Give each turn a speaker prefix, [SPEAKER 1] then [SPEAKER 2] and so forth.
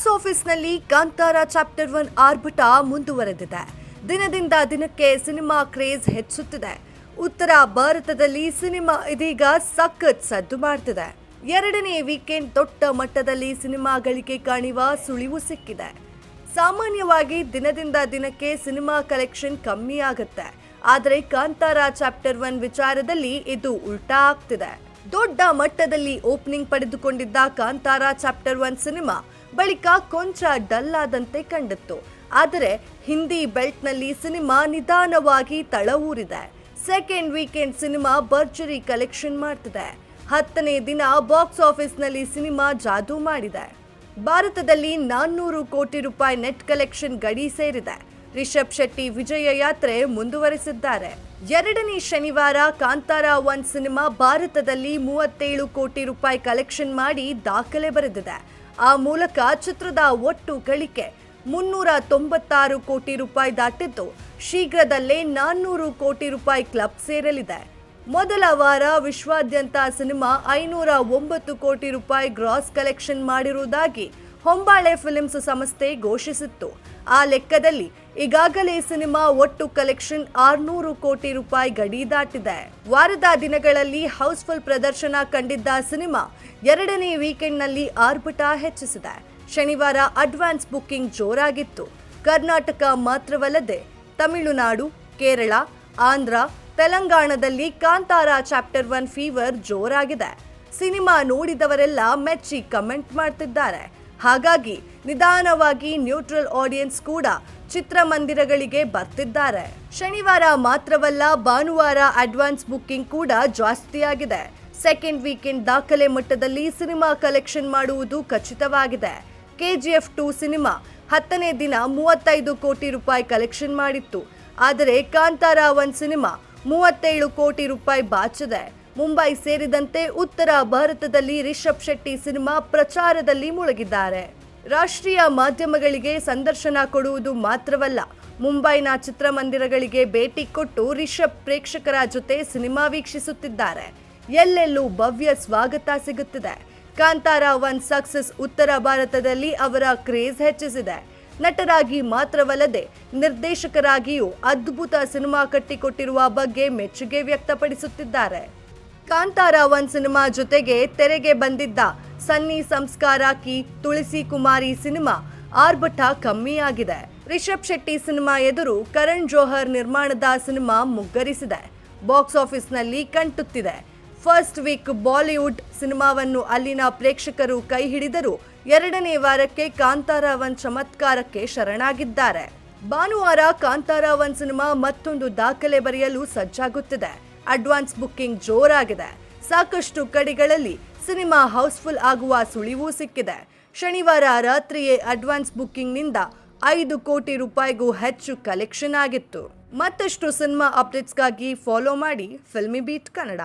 [SPEAKER 1] ಆಫೀಸ್ನಲ್ಲಿ Kantara chapter one ಆರ್ಭಟ ಮುಂದುವರೆದಿದೆ. ದಿನದಿಂದ ದಿನಕ್ಕೆ ಸಿನಿಮಾ ಕ್ರೇಜ್ ಹೆಚ್ಚುತ್ತಿದೆ. ಉತ್ತರ ಭಾರತದಲ್ಲಿ ಸಿನಿಮಾ ಇದೀಗ ಸಖತ್ ಸದ್ದು ಮಾಡ್ತಿದೆ. ಎರಡನೇ ವೀಕೆಂಡ್ ದೊಡ್ಡ ಮಟ್ಟದಲ್ಲಿ ಸಿನಿಮಾಗಳಿಗೆ ಕಾಣುವ ಸುಳಿವು ಸಿಕ್ಕಿದೆ. ಸಾಮಾನ್ಯವಾಗಿ ದಿನದಿಂದ ದಿನಕ್ಕೆ ಸಿನಿಮಾ ಕಲೆಕ್ಷನ್ ಕಮ್ಮಿ ಆಗುತ್ತೆ. ಆದರೆ ಕಾಂತಾರ ಚಾಪ್ಟರ್ ಒನ್ ವಿಚಾರದಲ್ಲಿ ಇದು ಉಲ್ಟಾ ಆಗ್ತಿದೆ. ದೊಡ್ಡ ಮಟ್ಟದಲ್ಲಿ ಓಪನಿಂಗ್ ಪಡೆದುಕೊಂಡಿದ್ದ ಕಾಂತಾರ ಚಾಪ್ಟರ್ ಒನ್ ಸಿನಿಮಾ ಬಳಿಕ ಕೊಂಚ ಡಲ್ ಆದಂತೆ ಕಂಡಿತ್ತು. ಆದರೆ ಹಿಂದಿ ಬೆಲ್ಟ್ನಲ್ಲಿ ಸಿನಿಮಾ ನಿಧಾನವಾಗಿ ತಳವೂರಿದೆ. ಸೆಕೆಂಡ್ ವೀಕೆಂಡ್ ಸಿನಿಮಾ ಭರ್ಜರಿ ಕಲೆಕ್ಷನ್ ಮಾಡ್ತಿದೆ. ಹತ್ತನೇ ದಿನ ಬಾಕ್ಸ್ ಆಫೀಸ್ನಲ್ಲಿ ಸಿನಿಮಾ ಜಾದೂ ಮಾಡಿದೆ. ಭಾರತದಲ್ಲಿ ನಾನ್ನೂರು ಕೋಟಿ ರೂಪಾಯಿ ನೆಟ್ ಕಲೆಕ್ಷನ್ ಗಡಿ ಸೇರಿದೆ. ರಿಷಬ್ ಶೆಟ್ಟಿ ವಿಜಯ ಯಾತ್ರೆ ಮುಂದುವರೆಸಿದ್ದಾರೆ. ಎರಡನೇ ಶನಿವಾರ ಕಾಂತಾರ ಒನ್ ಸಿನಿಮಾ ಭಾರತದಲ್ಲಿ ಮೂವತ್ತೇಳು ಕೋಟಿ ರೂಪಾಯಿ ಕಲೆಕ್ಷನ್ ಮಾಡಿ ದಾಖಲೆ ಬರೆದಿದೆ. ಆ ಮೂಲಕ ಚಿತ್ರದ ಒಟ್ಟು ಗಳಿಕೆ ಮುನ್ನೂರ ತೊಂಬತ್ತಾರು ಕೋಟಿ ರೂಪಾಯಿ ದಾಟಿದ್ದು ಶೀಘ್ರದಲ್ಲೇ ನಾನ್ನೂರು ಕೋಟಿ ರೂಪಾಯಿ ಕ್ಲಬ್ ಸೇರಲಿದೆ. ಮೊದಲ ವಾರ ವಿಶ್ವಾದ್ಯಂತ ಸಿನಿಮಾ ಐನೂರ ಒಂಬತ್ತು ಕೋಟಿ ರೂಪಾಯಿ ಗ್ರಾಸ್ ಕಲೆಕ್ಷನ್ ಮಾಡಿರುವುದಾಗಿ ಹೊಂಬಾಳೆ ಫಿಲ್ಮ್ಸ್ ಸಂಸ್ಥೆ ಘೋಷಿಸಿತ್ತು. ಆ ಲೆಕ್ಕದಲ್ಲಿ ಈಗಾಗಲೇ ಸಿನಿಮಾ ಒಟ್ಟು ಕಲೆಕ್ಷನ್ ಆರ್ನೂರು ಕೋಟಿ ರೂಪಾಯಿ ಗಡಿ ದಾಟಿದೆ. ವಾರದ ದಿನಗಳಲ್ಲಿ ಹೌಸ್ಫುಲ್ ಪ್ರದರ್ಶನ ಕಂಡಿದ್ದ ಸಿನಿಮಾ ಎರಡನೇ ವೀಕೆಂಡ್ನಲ್ಲಿ ಆರ್ಭಟ ಹೆಚ್ಚಿಸಿದೆ. ಶನಿವಾರ ಅಡ್ವಾನ್ಸ್ ಬುಕ್ಕಿಂಗ್ ಜೋರಾಗಿತ್ತು. ಕರ್ನಾಟಕ ಮಾತ್ರವಲ್ಲದೆ ತಮಿಳುನಾಡು, ಕೇರಳ, ಆಂಧ್ರ, ತೆಲಂಗಾಣದಲ್ಲಿ ಕಾಂತಾರ ಚಾಪ್ಟರ್ ಒನ್ ಫೀವರ್ ಜೋರಾಗಿದೆ. ಸಿನಿಮಾ ನೋಡಿದವರೆಲ್ಲ ಮೆಚ್ಚಿ ಕಮೆಂಟ್ ಮಾಡ್ತಿದ್ದಾರೆ. ಹಾಗಾಗಿ ನಿಧಾನವಾಗಿ ನ್ಯೂಟ್ರಲ್ ಆಡಿಯನ್ಸ್ ಕೂಡ ಚಿತ್ರಮಂದಿರಗಳಿಗೆ ಬರ್ತಿದ್ದಾರೆ. ಶನಿವಾರ ಮಾತ್ರವಲ್ಲ, ಭಾನುವಾರ ಅಡ್ವಾನ್ಸ್ ಬುಕ್ಕಿಂಗ್ ಕೂಡ ಜಾಸ್ತಿಯಾಗಿದೆ. ಸೆಕೆಂಡ್ ವೀಕೆಂಡ್ ದಾಖಲೆ ಮಟ್ಟದಲ್ಲಿ ಸಿನಿಮಾ ಕಲೆಕ್ಷನ್ ಮಾಡುವುದು ಖಚಿತವಾಗಿದೆ. ಕೆಜಿಎಫ್ ಟು ಸಿನಿಮಾ ಹತ್ತನೇ ದಿನ ಮೂವತ್ತೈದು ಕೋಟಿ ರೂಪಾಯಿ ಕಲೆಕ್ಷನ್ ಮಾಡಿತ್ತು. ಆದರೆ ಕಾಂತಾರ ಒನ್ ಸಿನಿಮಾ ಮೂವತ್ತೇಳು ಕೋಟಿ ರೂಪಾಯಿ ಬಾಚಿದೆ. ಮುಂಬೈ ಸೇರಿದಂತೆ ಉತ್ತರ ಭಾರತದಲ್ಲಿ ರಿಷಬ್ ಶೆಟ್ಟಿ ಸಿನಿಮಾ ಪ್ರಚಾರದಲ್ಲಿ ಮುಳುಗಿದ್ದಾರೆ. ರಾಷ್ಟ್ರೀಯ ಮಾಧ್ಯಮಗಳಿಗೆ ಸಂದರ್ಶನ ಕೊಡುವುದು ಮಾತ್ರವಲ್ಲ, ಮುಂಬೈನ ಚಿತ್ರಮಂದಿರಗಳಿಗೆ ಭೇಟಿ ಕೊಟ್ಟು ರಿಷಬ್ ಪ್ರೇಕ್ಷಕರ ಜೊತೆ ಸಿನಿಮಾ ವೀಕ್ಷಿಸುತ್ತಿದ್ದಾರೆ. ಎಲ್ಲೆಲ್ಲೂ ಭವ್ಯ ಸ್ವಾಗತ ಸಿಗುತ್ತಿದೆ. ಕಾಂತಾರ ಒನ್ ಸಕ್ಸಸ್ ಉತ್ತರ ಭಾರತದಲ್ಲಿ ಅವರ ಕ್ರೇಜ್ ಹೆಚ್ಚಿಸಿದೆ. ನಟರಾಗಿ ಮಾತ್ರವಲ್ಲದೆ ನಿರ್ದೇಶಕರಾಗಿಯೂ ಅದ್ಭುತ ಸಿನಿಮಾ ಕಟ್ಟಿಕೊಟ್ಟಿರುವ ಬಗ್ಗೆ ಮೆಚ್ಚುಗೆ ವ್ಯಕ್ತಪಡಿಸುತ್ತಿದ್ದಾರೆ. ಕಾಂತಾರ ಒನ್ ಸಿನಿಮಾ ಜೊತೆಗೆ ತೆರೆಗೆ ಬಂದಿದ್ದ ಸನ್ನಿ ಸಂಸ್ಕಾರ ಕಿ ತುಳಸಿ ಕುಮಾರಿ ಸಿನಿಮಾ ಆರ್ಭಟ ಕಮ್ಮಿಯಾಗಿದೆ. ರಿಷಬ್ ಶೆಟ್ಟಿ ಸಿನಿಮಾ ಎದುರು ಕರಣ್ ಜೋಹರ್ ನಿರ್ಮಾಣದ ಸಿನಿಮಾ ಮುಗ್ಗರಿಸಿದೆ. ಬಾಕ್ಸ್ ಆಫೀಸ್ನಲ್ಲಿ ಕಂಟುತ್ತಿದೆ. ಫಸ್ಟ್ ವೀಕ್ ಬಾಲಿವುಡ್ ಸಿನಿಮಾವನ್ನು ಅಲ್ಲಿನ ಪ್ರೇಕ್ಷಕರು ಕೈ ಹಿಡಿದರೂ ಎರಡನೇ ವಾರಕ್ಕೆ ಕಾಂತಾರ ಒನ್ ಚಮತ್ಕಾರಕ್ಕೆ ಶರಣಾಗಿದ್ದಾರೆ. ಭಾನುವಾರ ಕಾಂತಾರ ಒನ್ ಸಿನಿಮಾ ಮತ್ತೊಂದು ದಾಖಲೆ ಬರೆಯಲು ಸಜ್ಜಾಗುತ್ತಿದೆ. Advance booking ಜೋರಾಗಿದೆ. ಸಾಕಷ್ಟು ಕಡೆಗಳಲ್ಲಿ ಸಿನಿಮಾ ಹೌಸ್ಫುಲ್ ಆಗುವ ಸುಳಿವು ಸಿಕ್ಕಿದೆ. ಶನಿವಾರ ರಾತ್ರಿಯೇ ಅಡ್ವಾನ್ಸ್ ಬುಕ್ಕಿಂಗ್ನಿಂದ ಐದು ಕೋಟಿ ರೂಪಾಯಿಗೂ ಹೆಚ್ಚು ಕಲೆಕ್ಷನ್ ಆಗಿತ್ತು. ಮತ್ತಷ್ಟು ಸಿನಿಮಾ ಅಪ್ಡೇಟ್ಸ್ಗಾಗಿ ಫಾಲೋ ಮಾಡಿ ಫಿಲ್ಮಿ ಬೀಟ್ ಕನ್ನಡ.